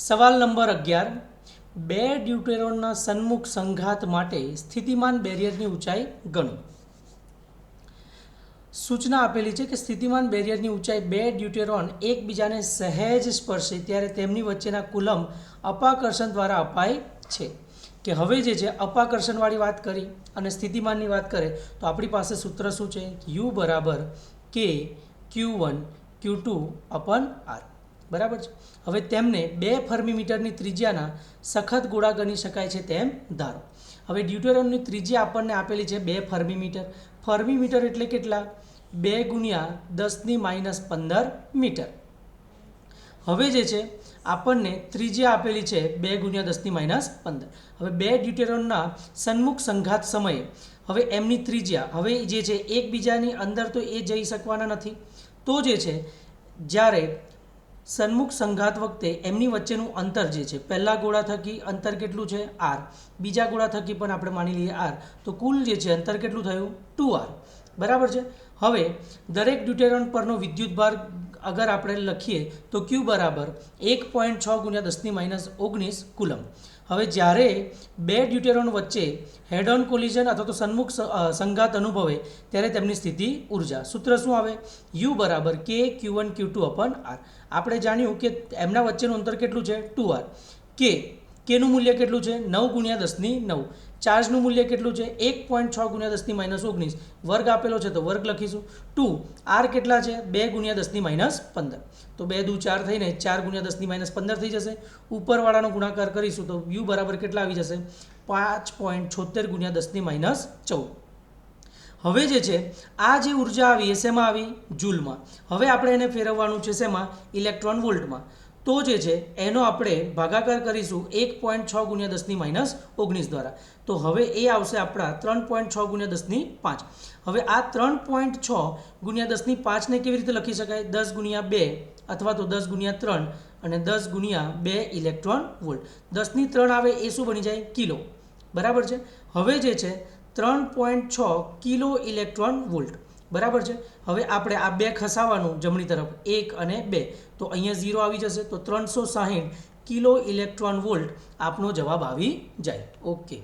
સવાલ નંબર અગિયાર. બે ડ્યુટેરોનના સન્મુખ સંઘાત માટે સ્થિતિમાન બેરિયરની ઊંચાઈ ગણો. સૂચના આપેલી છે કે સ્થિતિમાન બેરિયરની ઊંચાઈ બે ડ્યુટેરોન એકબીજાને સહેજ સ્પર્શે ત્યારે તેમની વચ્ચેના કુલમ અપાકર્ષણ દ્વારા અપાય છે. કે હવે જે છે, અપાકર્ષણવાળી વાત કરી અને સ્થિતિમાનની વાત કરે, તો આપણી પાસે સૂત્ર શું છે? યુ બરાબર K Q one, Q two upon R. બરાબર છે? હવે તેમને બે ફર્મીમીટરની ત્રિજ્યાના સખત ગોળા ગણી શકાય છે તેમ ધારો. હવે ડ્યુટેરોનની ત્રિજ્યા આપણને આપેલી છે બે ફર્મીમીટર. ફર્મીમીટર એટલે કેટલા? બે ગુણ્યા દસની માઇનસ પંદર મીટર. હવે જે છે, આપણને ત્રિજ્યા આપેલી છે બે ગુણ્યા દસની માઇનસ પંદર. હવે બે ડ્યુટેરોનના સન્મુખ સંઘાત સમયે હવે એમની ત્રિજ્યા, હવે જે છે, એકબીજાની અંદર તો એ જઈ શકવાના નથી. તો જે છે, જ્યારે સન્મુખ સંઘાત વખતે એમની વચ્ચેનું અંતર જે છે, પહેલા ગોળા થકી અંતર કેટલું છે? આર. બીજા ગોળા થકી પણ આપણે માની લઈએ આર. તો કુલ જે છે, અંતર કેટલું થયું? Two R. બરાબર છે? હવે દરેક ડ્યુટેરોન પરનો વિદ્યુતભાર અગર આપણે લખીએ તો ક્યુ બરાબર એક પોઈન્ટ છ ગુણ્યા દસની માઇનસ ઓગણીસ કુલમ હવે જ્યારે બે ડ્યુટેરોન વચ્ચે હેડ ઓન કોલિઝન અથવા તો સન્મુખ સંઘાત અનુભવે, ત્યારે તેમની સ્થિતિ ઊર્જા. સૂત્ર શું આવે? યુ બરાબર K Q one Q two upon R આપણે જાણ્યું કે એમના વચ્ચેનું અંતર કેટલું છે? ટુ આર કે કેનું મૂલ્ય કેટલું છે? નવ ગુણ્યા દસની નવ. ચાર્જનું મૂલ્ય કેટલું છે? એક પોઈન્ટ છ ગુણ્યા દસની માઇનસ ઓગણીસ. વર્ગ આપેલો છે તો વર્ગ લખીશું. ટુ આર કેટલા છે? બે ગુણ્યા દસની માઇનસ પંદર. તો બે દુ ચાર થઈને ચાર ગુણ્યા દસની માઇનસ પંદર થઈ જશે. ઉપરવાળાનો ગુણાકાર કરીશું તો યુ બરાબર કેટલા આવી જશે? પાંચ પોઈન્ટ છોતેર ગુણ્યા દસની માઇનસ ચૌદ. હવે જે છે, આ જે ઊર્જા આવી, એ શેમાં આવી? જૂલમાં. હવે આપણે એને ફેરવવાનું છે શેમાં? ઇલેક્ટ્રોન વોલ્ટમાં. તો જે છે, એનો આપણે ભાગાકાર કરીશું એક પોઈન્ટ છ ગુણ્યા દસની માઇનસ ઓગણીસ દ્વારા. તો હવે એ આવશે આપણા ત્રણ પોઈન્ટ છ ગુણ્યા દસની પાંચ. હવે આ ત્રણ પોઈન્ટ છ ગુણ્યા દસની પાંચને કેવી રીતે લખી શકાય? દસ ગુણ્યા બે અથવા તો દસ ગુણ્યા ત્રણ અને દસ ગુણ્યા બે ઇલેક્ટ્રોન વોલ્ટ. દસની ત્રણ આવે એ શું બની જાય? કિલો. બરાબર છે? હવે જે છે, ત્રણ પોઈન્ટ છ કિલો ઇલેક્ટ્રોન વોલ્ટ. બરાબર છે? હવે આપણે આ બે ખસાવાનું જમણી તરફ, એક અને બે. તો અહીંયા ઝીરો આવી જશે, તો ત્રણસો સાહીઠ કિલો ઇલેક્ટ્રોન વોલ્ટ આપનો જવાબ આવી જાય. ઓકે.